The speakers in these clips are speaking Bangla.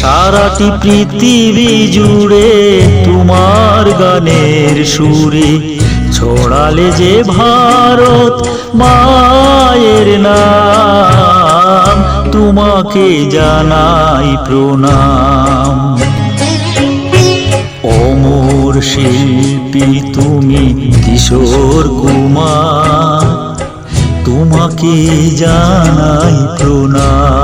সারাটি পৃথিবী জুড়ে তোমার গানের সুরে ছড়ালে যে ভারত মায়ের নাম, তোমাকে জানাই প্রণাম। অমর শিল্পী তুমি কিশোর কুমার, তোমাকে জানাই প্রণাম।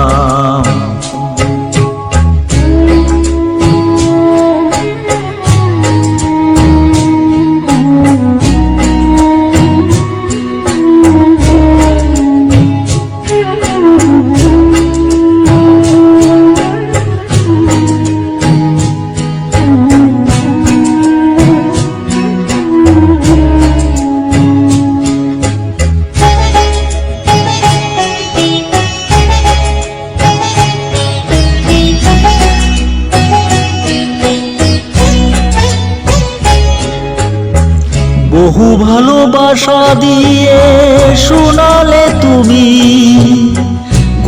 বহু ভালোবাসা দিয়ে শোনালে তুমি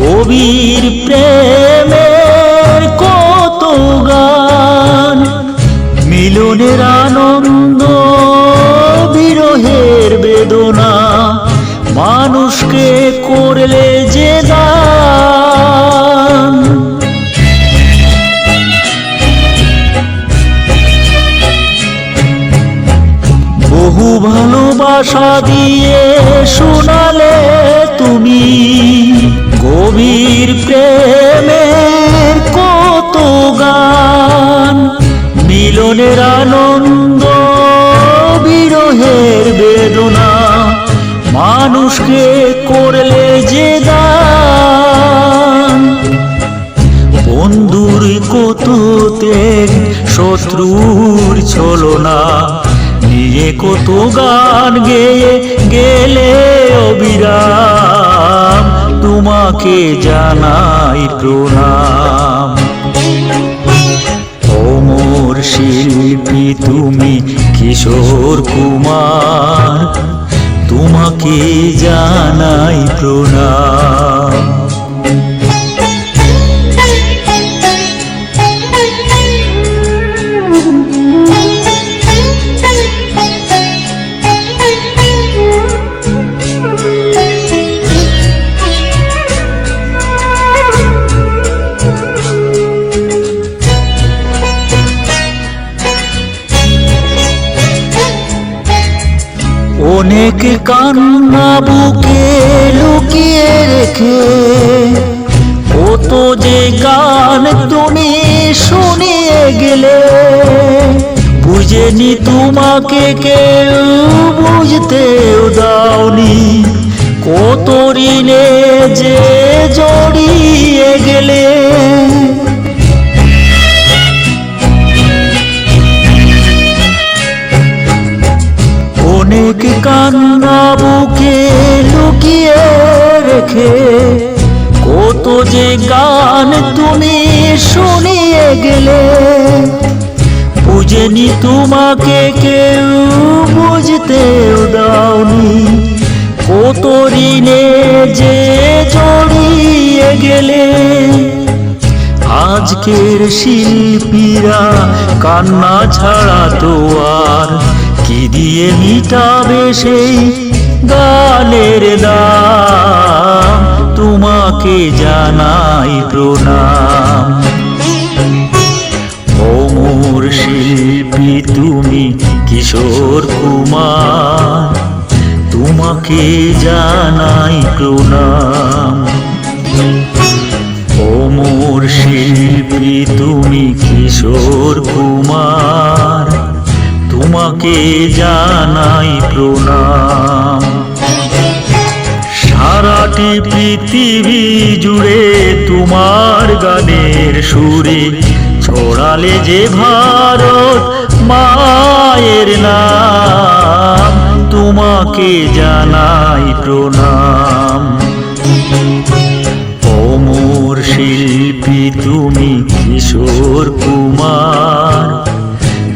গভীর প্রেমের কত গান। মিলনের আনন্দ, বিরহের বেদনা, মানুষকে করলে যে দান ভালোবাসা দিয়ে শোনালে তুমি গভীর প্রেমের কত গান? মিলনের আনন্দ, বিরহের বেদনা, মানুষকে করলে যে দান? বন্ধুর কত ত্যাগ শত্রুর ছলনা কত গান গেয়ে, গেলে অবিরাম। তোমাকে জানাই প্রণাম। অমর শিল্পী, তুমি কিশোর কুমার। তোমাকে জানাই প্রণাম। অনেক কান্না বুকে লুকিয়ে রেখে। কত যে গান তুমি শুনিয়ে গেলে, বুঝেনি তোমাকে কেউ, বুঝতেও দাওনি। কত ঋণে যে জড়িয়ে গেলে কান্না বুকে লুকিয়ে রেখে কত যে গান তুমি শুনিয়ে গেলে, বুঝেনি তোমাকে কেউ, বুঝতেও দাওনি কত ঋণে যে জড়িয়ে গেলে। আজকের শিল্পীরা কান্না ছাড়া তো আর কি দিয়ে মিটাবে সেই গানের দাম? তোমাকে জানাই প্রণাম। অমর শিল্পী তুমি কিশোর কুমার, তোমাকে জানাই প্রণাম। অমর শিল্পী তুমি কিশোর জানাই প্রণাম। সারাটি পৃথিবী জুড়ে তোমার গানের সুরে ছড়ালে যে ভারত মায়ের নাম, তোমাকে জানাই প্রণাম। অমর শিল্পী তুমি কিশোর কুমার